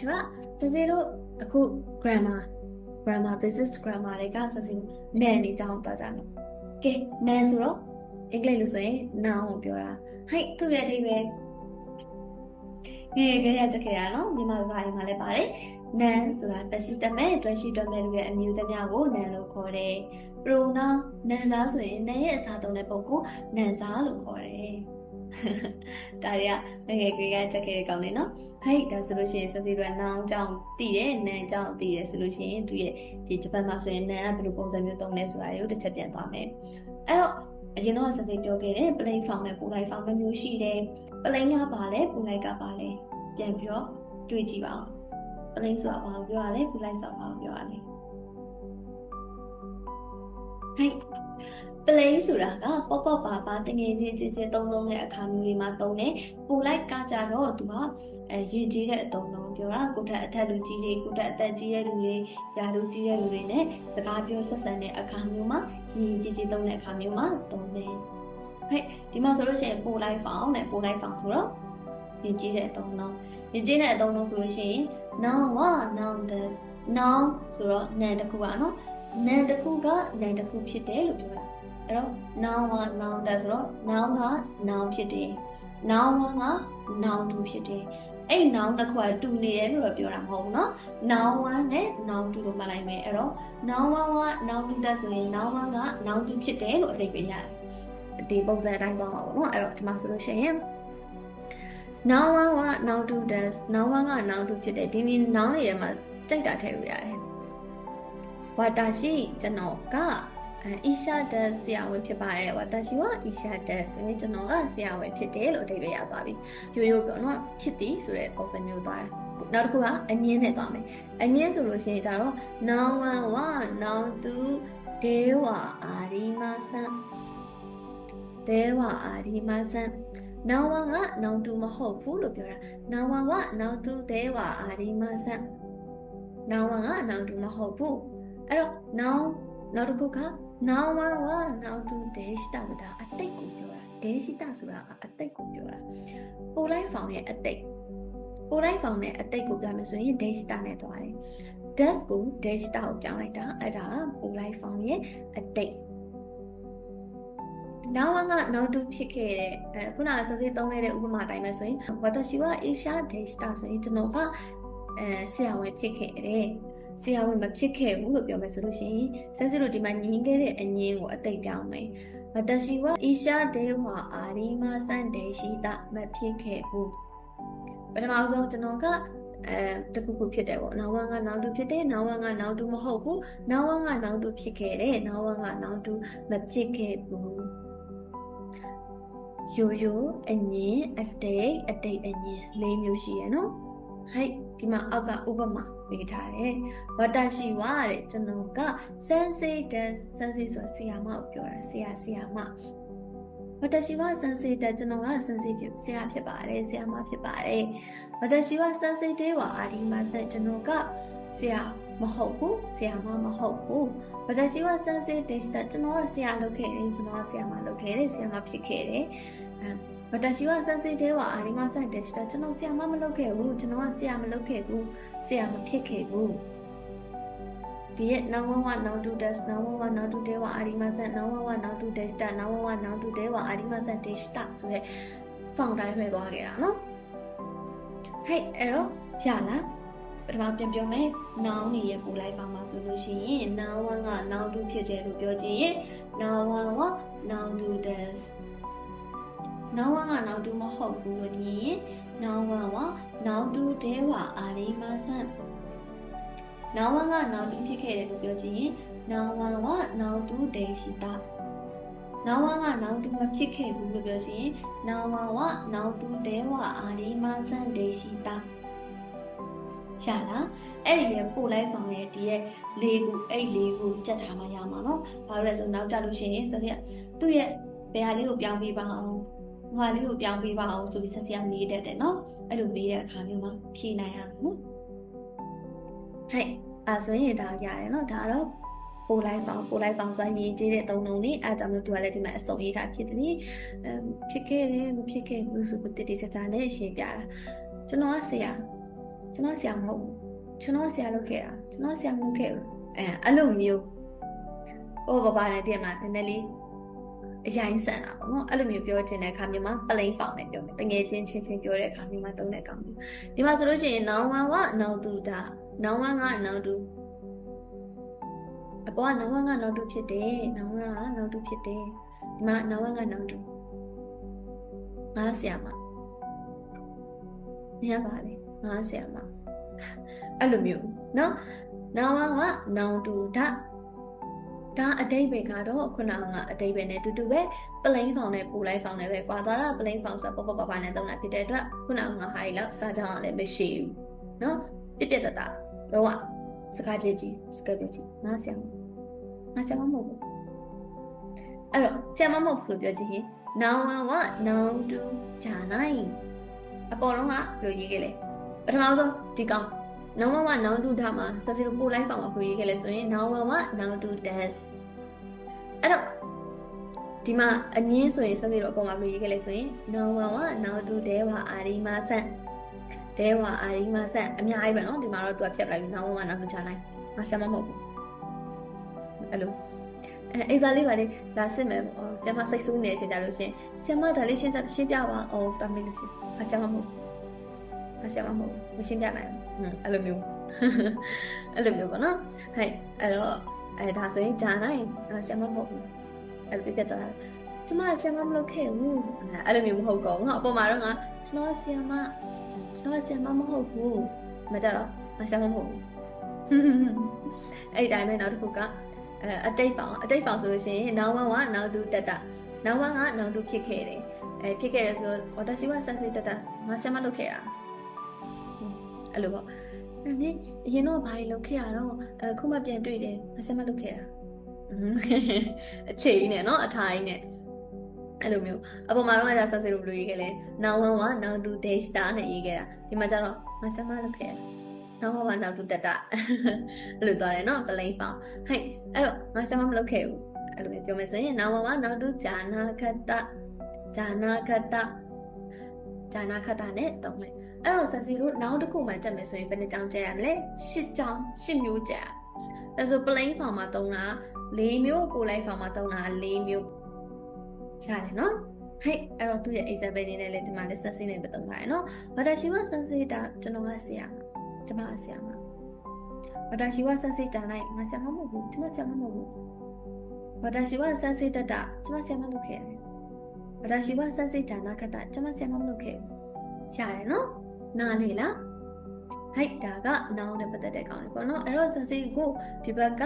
to စစီတို့အခု grammar grammar business grammar တွေကစစီနာနေကြအောင်သွားကြမယ်ကဲနာဆိုတော့အင်္ဂလိပ်လို့ဆိုရင် noun ကိုပြောတာဟိုက်သူ့ရဲ့အဓိပ္ပာယ်ငယ်ငယ်ရချက်ခဲ့ရနော်မြန်မာစကားတွေမှာလည်းပါတယ်နန်ဆိုတာတက်ရှိတမဲ့တွဲရှိတွဲမဲ့တို့ရဲ့အမျိုးသမ ्या ကိုနန်လို့ခေါ်တယ် pronoun နန်စားဆိုရင်နန်ရဲ့အစားသုံးတဲ့ပုဂ္ဂိုလ်နန်စားလို့ခေါ်တယ် ဒါတွေကငငယ်ကလေးကချက်ခဲ့တဲ့ကောင်းနေနော်ဟိုက်ဒါဆိုလို့ရှိရင်စစီတို့နောင်ကြောင့်တည်တယ်နန်ကြောင့်တည်တယ်ဆိုလို့ရှိရင်သူရဲ့ဒီဂျပန်မှာဆိုရင်နန်ကဘယ်လိုပုံစံမျိုးသုံးလဲဆိုတာတွေကိုတစ်ချက်ပြန်သွားမယ်အဲ့တော့အရင်တော့စစီပြောခဲ့တယ် plain form နဲ့ full form မျိုးရှိတယ် plain ကပါလဲ full ကပါလဲပြန်ပြီးတော့တွေးကြည့်ပါဦး plain ဆိုတာဘာကိုပြောရလဲ full ဆိုတာဘာကိုပြောရလဲဟို က် play ဆိုတာက pop pop ပါပါတငယ်ချင်းချင်းချင်းသုံးသုံးတဲ့အခါမျိုးတွေမှာသုံးတယ်။ပူလိုက်ကကြတော့သူကအဲရည်ကြီးတဲ့အသုံးလုံးပြောတာကိုတက်အထက်လူကြီးတွေကိုတက်အသက်ကြီးတဲ့လူတွေယာလူကြီးတဲ့လူတွေနဲ့စကားပြောဆက်ဆံတဲ့အခါမျိုးမှာရည်ကြီးကြီးသုံးတဲ့အခါမျိုးမှာသုံးတယ်။ဟဲ့ဒီမှာဆိုလို့ရှိရင်ပူလိုက်ဖောင်းနဲ့ပူလိုက်ဖောင်းဆိုတော့ရည်ကြီးတဲ့အသုံးလုံးရည်ကြီးတဲ့အသုံးလုံးဆိုလို့ရှိရင် now what now this now ဆိုတော့ nan တစ်ခုอ่ะเนาะ nan တစ်ခုက nan တစ်ခုဖြစ်တယ်လို့ပြောတာ အဲ့တော့ noun က noun တက်ဆိုတော့ noun က noun ဖြစ်တယ် noun က noun 2ဖြစ်တယ်အဲ့ noun တစ်ခုကတူနေတယ်လို့ပြောတာမဟုတ်ဘူးเนาะ noun 1နဲ့ noun 2လို့မှတ်လိုက်မယ်အဲ့တော့ noun 1က noun 2တက်ဆိုရင် noun 1က noun 2ဖြစ်တယ်လို့အဓိပ္ပာယ်ရတယ်ဒီပုံစံအတိုင်းသွားမှာပေါ့เนาะအဲ့တော့ဒီမှာဆိုလို့ရှိရင် noun 1က noun 2 does noun 1က noun 2ဖြစ်တယ်ဒီနေ့ noun တွေထဲမှာကြိုက်တာထည့်လို့ရတယ်ဝါတာရှိကျွန်တော်က အဲအီရှာဒက်ဆရာဝန်ဖြစ်ပါတယ်ဝါတာရှိကအီရှာဒက်ဆိုရင်ကျွန်တော်ကဆရာဝန်ဖြစ်တယ်လို့အဓိပ္ပာယ်ရသွားပြီရိုးရိုးပြောနော်ဖြစ်သည်ဆိုတဲ့ပုံစံမျိုးသွားတယ်နောက်တစ်ခုကအငင်းနဲ့သွားမယ်အငင်းဆိုလို့ရှိရင်ဒါတော့ noun 1 1 noun 2 de wa arimasan de wa arimasan noun 1က noun 2မဟုတ်ဘူးလို့ပြောတာ noun 1က noun 2 de wa arimasan noun 1က noun 2မဟုတ်ဘူးအဲ့တော့ noun နောက်တစ်ခုက now one က now two deshita ဆိုတာအတိတ်ကိုပြောတာ deshita ဆိုတာကအတိတ်ကိုပြောတာပိုလိုက်ဖောင်ရဲ့အတိတ်ပိုလိုက်ဖောင်ရဲ့အတိတ်ကိုပြောမယ်ဆိုရင် deshita နဲ့တွားတယ် das ကို deshita ကိုပြောင်းလိုက်တာအဲ့ဒါပိုလိုက်ဖောင်ရဲ့အတိတ်နောက်ကနောက်တူဖြစ်ခဲ့တဲ့အဲခုနကစစေးသုံးခဲ့တဲ့ဥပမာတိုင်းပဲဆိုရင်ဝတရှိဝအေရှာဒေစတာဆိုရင်ကျွန်တော်ကအဲဆရာဝန်ဖြစ်ခဲ့တယ် ဆရာဝန်မဖြစ်ခဲ့ဘူးလို့ပြောမယ်ဆိုလို့ရှိရင်ဆက်စစ်လို့ဒီမှာညင်းခဲ့တဲ့အငင်းကိုအသိပြောင်းမယ်။私は医者ではありませんでしたမဖြစ်ခဲ့ဘူး။ပထမဆုံးကျွန်တော်ကအဲတခုခုဖြစ်တယ်ပေါ့။နောက်ဝမ်းကနောက်တူဖြစ်တယ်။နောက်ဝမ်းကနောက်တူမဟုတ်ဘူး။နောက်ဝမ်းကနောက်တူဖြစ်ခဲ့တယ်။နောက်ဝမ်းကနောက်တူမဖြစ်ခဲ့ဘူး။ရိုးရိုးအငင်းအတိတ်အတိတ်အငင်း၄မျိုးရှိရနော်။ ဟိုက်ဒီမှာအောက်ကဥပမာပေးထားတယ်။ဝတ္တရှိဝါတဲ့ကျွန်တော်က sensei des sensei ဆိုဆရာမကိုပြောတာဆရာဆရာမဝတ္တရှိဝါ sensei des ကျွန်တော်က sensei ဖြစ်ဆရာဖြစ်ပါတယ်ဆရာမဖြစ်ပါတယ်။ဝတ္တရှိဝါ sensei des ဝါအာဒီမဆန်ကျွန်တော်ကဆရာမဟုတ်ဘူးဆရာမမဟုတ်ဘူး။ဝတ္တရှိဝါ sensei des ကျွန်တော်ကဆရာလုပ်ခဲ့တယ်ကျွန်တော်ကဆရာမလုပ်ခဲ့တယ်ဆရာမဖြစ်ခဲ့တယ်။အဲ 私は先生ではありませんでしたကျွန်တော်ဆရာမမလုပ်ခဲ့ဘူးကျွန်တော်ကဆရာမလုပ်ခဲ့ဘူးဆရာမဖြစ်ခဲ့ဘူးဒီရဲ့ now one now two test now one now two ではありません now one now two test now one now two ではありませんでしたဆိုရဲ found တိုင်းဖွဲ့သွားခဲ့တာနော်ဟဲ့အဲ့တော့ရလားပထမပြန်ပြောမယ် noun နေရဲ့ပူလိုက် form မှာဆိုလို့ရှိရင် now one က now two ဖြစ်တယ်လို့ပြောချင်ရင် now one က now two test နောက်ဝကနောက်တူမဟုတ်ဘူးလို့ညင်နောက်ဝကနောက်တူတဲဝအာရီမဆန်နောက်ဝကနောက်တူဖြစ်ခဲ့တယ်လို့ပြောချင်ရင်နောက်ဝကနောက်တူဒေရှိတာနောက်ဝကနောက်တူမဖြစ်ခဲ့ဘူးလို့ပြောချင်နောက်ဝကနောက်တူတဲဝအာရီမဆန်ဒေရှိတာရှာလားအဲ့ဒီရဲ့ပို့လိုက်ဖောင်ရဲ့ဒီရဲ့လေးခုအဲ့လေးခုကြက်ထားမှရမှာနော်ဘာလို့လဲဆိုနောက်ကြလို့ရှိရင်ဆက်စက်သူ့ရဲ့ဘယ်ဟာလေးကိုပြောင်းပေးပါအောင် ဟွာလေးကိုပြောင်းပေးပါအောင်ဆိုပြီးဆက်စရာမေးတတ်တယ်နော်အဲ့လိုမေးတဲ့အခါမျိုးမှာဖြေနိုင်ရမယ်နော်ဟဲ့အဲဆိုရင်ဒါရတယ်နော်ဒါတော့ပိုလိုက်ဖောင်ပိုလိုက်ဖောင်ဆိုရင်ရေးကြည့်တဲ့သုံးလုံးလေးအဲဒါမျိုးသူကလည်းဒီမှာအစုံရေးတာဖြစ်တယ်အဲဖြစ်ခဲ့တယ်မဖြစ်ခဲ့ဘူးဆိုပြီးတတိကျကျနဲ့ရှင်းပြတာကျွန်တော်ကဆရာကျွန်တော်ဆရာမဟုတ်ဘူးကျွန်တော်ဆရာလုပ်ခဲ့တာကျွန်တော်ဆရာမလုပ်ခဲ့ဘူးအဲအဲ့လိုမျိုးဟိုဘာဘာနဲ့တည်မလားနည်းနည်းလေး အရင်ဆန်တာပေါ့နော်အဲ့လိုမျိုးပြောချင်တဲ့အခါမျိုးမှာ plain form နဲ့ပြောမယ်တငယ်ချင်းချင်းချင်းပြောတဲ့အခါမျိုးမှာသုံးတဲ့အခါမျိုးဒီမှာဆိုလို့ရှိရင် noun one က noun two ဒါ noun one က noun two အပေါ်က noun one က noun two ဖြစ်တယ် noun one က noun two ဖြစ်တယ်ဒီမှာ noun one က noun two ငါဆရာမနေရပါလေငါဆရာမအဲ့လိုမျိုးနော် noun one က noun two ဒါ ဒါအတိတ်ပဲကတော့ခုနကအတိတ်ပဲနဲ့တူတူပဲ plain form နဲ့ပူလိုက် form နဲ့ပဲကွာသွားတာ plain form ဆိုတော့ပပပပနဲ့သုံးတာဖြစ်တဲ့အတွက်ခုနကငါဟာရီလောက်စာကြောင်းကလည်းမရှိဘူးเนาะပြပြတတလုံးဝစကားပြကြီးစကားပြကြီးငါဆရာမငါဆရာမမဟုတ်ဘူးအဲ့တော့ဆရာမမဟုတ်ဘူးလို့ပြောကြည့်ရင် noun one က noun two ဂျာနိုင်အပေါ်တော့ကဘယ်လိုရေးခဲ့လဲပထမဆုံးဒီကောင် နောင်ဝမနောင်တူထားမှာဆက်စီလိုပို့လိုက်ဆောင်မှာဖွေးရခဲ့လဲဆိုရင်နောင်ဝမနောင်တူ das အဲ့တော့ဒီမှာအငင်းဆိုရင်ဆက်စီလိုအပေါ်မှာဖွေးရခဲ့လဲဆိုရင်နောင်ဝမနောင်တူ dewa arima san dewa arima san အများကြီးပဲနော်ဒီမှာတော့သူကဖြတ်လိုက်ပြီနောင်ဝမနောင်တူချလိုက်ငါဆရာမမဟုတ်ဘူးအဲ့လိုအဲအိမ်သားလေးပါလေလာစစ်မယ်ပေါ့ဆရာမစိတ်ဆိုးနေချင်ကြလို့ရှင်ဆရာမဒါလေးရှင်းရှင်းပြပါအောင်တမ်းလေးလို့ရှင်ဆရာမမဟုတ် ခါဆရာမမဟုတ်မရှင်းပြနိုင်ဘူးအဲ့လိုမျိုးအဲ့လိုမျိုးပေါ့နော်ဟဲ့အဲ့တော့အဲဒါဆိုရင်ဂျာနိုင်ဆရာမမဟုတ်ဘူးအဲ့လိုပြပြသွားတာကျမဆရာမမလုပ်ခဲ့ဘူးအဲ့လိုမျိုးမဟုတ်ကောနော်အပေါ်မှာတော့ငါကျွန်တော်ဆရာမကျွန်တော်ဆရာမမဟုတ်ဘူးမကြတော့ငါဆရာမမဟုတ်ဘူးအဲ့ဒီတိုင်းပဲနောက်တစ်ခုကအဲအတိတ်ဖောင်အတိတ်ဖောင်ဆိုလို့ရှိရင်နောင်ဝမ်ကနောင်တူတက်တာနောင်ဝမ်ကနောင်တူဖြစ်ခဲ့တယ်အဲဖြစ်ခဲ့တယ်ဆိုတော့ဝတရှိဝဆက်စစ်တက်တာငါဆရာမလုပ်ခဲ့တာ အဲ့လိုပေါ့အဲ့နည်းအရင်တော့ဘာကြီးလုပ်ခဲ့ရတော့အခုမှပြန်တွေ့တယ်ငါဆရာမလုပ်ခဲ့တာအချိန်နဲ့နော်အထိုင်းနဲ့အဲ့လိုမျိုးအပေါ်မှာတော့အဲ့ဒါဆက်စစ်လို့ဘယ်လိုရေးခဲ့လဲနောင်ဝမ်ကနောင်တူ data နဲ့ရေးခဲ့တာဒီမှာကျတော့ငါဆရာမလုပ်ခဲ့တာနောက်ဟောနောက်တူတက်တာအဲ့လိုသွားတယ်နော် plain form ဟဲ့အဲ့တော့ငါဆရာမမလုပ်ခဲ့ဘူးအဲ့လိုမျိုးပြောမယ်ဆိုရင်နောက်မှာနောက်တူဂျာနာခတဂျာနာခတဂျာနာခတနဲ့တုံးမယ် အဲ့တော့ဆက်စီတို့နောက်တစ်ခုမှကြက်မယ်ဆိုရင်ဘယ်နှကြောင်းကြက်ရမလဲရှစ်ကြောင်းရှစ်မျိုးကြက်အဲ့ဆို plain form မှာတုံးတာ၄မျိုးပိုလိုက် form မှာတုံးတာ၄မျိုးရတယ်နော်ဟဲ့အဲ့တော့သူ့ရဲ့ example နေနဲ့လည်းဒီမှာလည်းဆက်စင်းနေပဲတုံးထားရနော်ဘာသာရှိဝဆက်စီတာကျွန်တော်ကဆရာကျမဆရာမဝတာရှိဝဆန်းစိတ်တာနိုင်ငါဆရာမမဟုတ်ဘူးကျမဆရာမမဟုတ်ဘူးဝတာရှိဝဆန်းစိတ်တတကျမဆရာမလုပ်ခဲ့တယ်ဝတာရှိဝဆန်းစိတ်တာနာခတကျမဆရာမမလုပ်ခဲ့ရှားတယ်နော် နားလေလားဟိုက်ဒါကနောင်နဲ့ပတ်သက်တဲ့ကောင်လေးပေါ့နော်အဲ့တော့ဆန်းစိတ်ကိုဒီဘက်က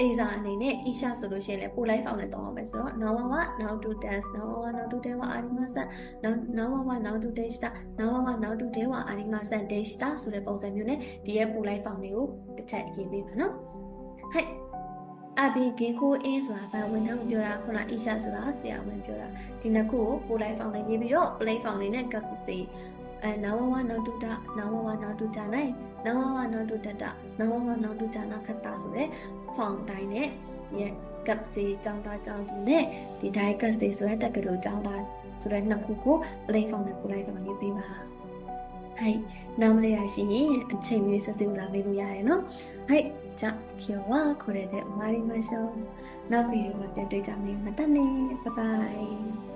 အိစာအနေနဲ့ isha ဆိုလို့ရှိရင်လည်းပို့လိုက်ဖောင်းနဲ့တောင်းအောင်ပဲဆိုတော့ now wa now to dance now wa now to dewa arimasa now now wa now to deshta now wa now to dewa arimasa deshta ဆိုတဲ့ပုံစံမျိုးနဲ့ဒီရဲ့ပို့လိုက်ဖောင်းတွေကိုတစ်ချက်ရေးပေးပါနော်ဟဲ့အဘီဂင်ခိုးအင်းဆိုတာဗန်ဝင်ထမ်းကိုပြောတာခုန isha ဆိုတာဆရာဝန်ပြောတာဒီနှစ်ခုကိုပို့လိုက်ဖောင်းနဲ့ရေးပြီးတော့ play ဖောင်းလေးနဲ့ cut စီ အဲနောင်ဝဝနောက်တုတနောင်ဝဝနောက်တုကြနိုင်နောင်ဝဝနောက်တုတတနောင်ဝဝနောက်တုကြနာခတ္တဆိုတဲ့ဖောင်တိုင်းနဲ့ရဲ့ကပ်စီចောင်းသားចောင်းသူနဲ့ဒီဒိုင်ကပ်စီဆိုတဲ့တက္ကသိုလ်ចောင်းသားဆိုတဲ့နှစ်ခုကို play ဖောင်နဲ့ပို့လိုက်ဖောင်ရေးပေးပါဟိုက်နားမလေးရရှိရင်အချိန်မျိုးဆက်စစ်လာမေးလို့ရတယ်နော်ဟိုက်じゃ今日はこれで終わりましょう。နောက်ဗီဒီယိုမှာပြန်တွေ့ကြမယ်။またね。バイバイ。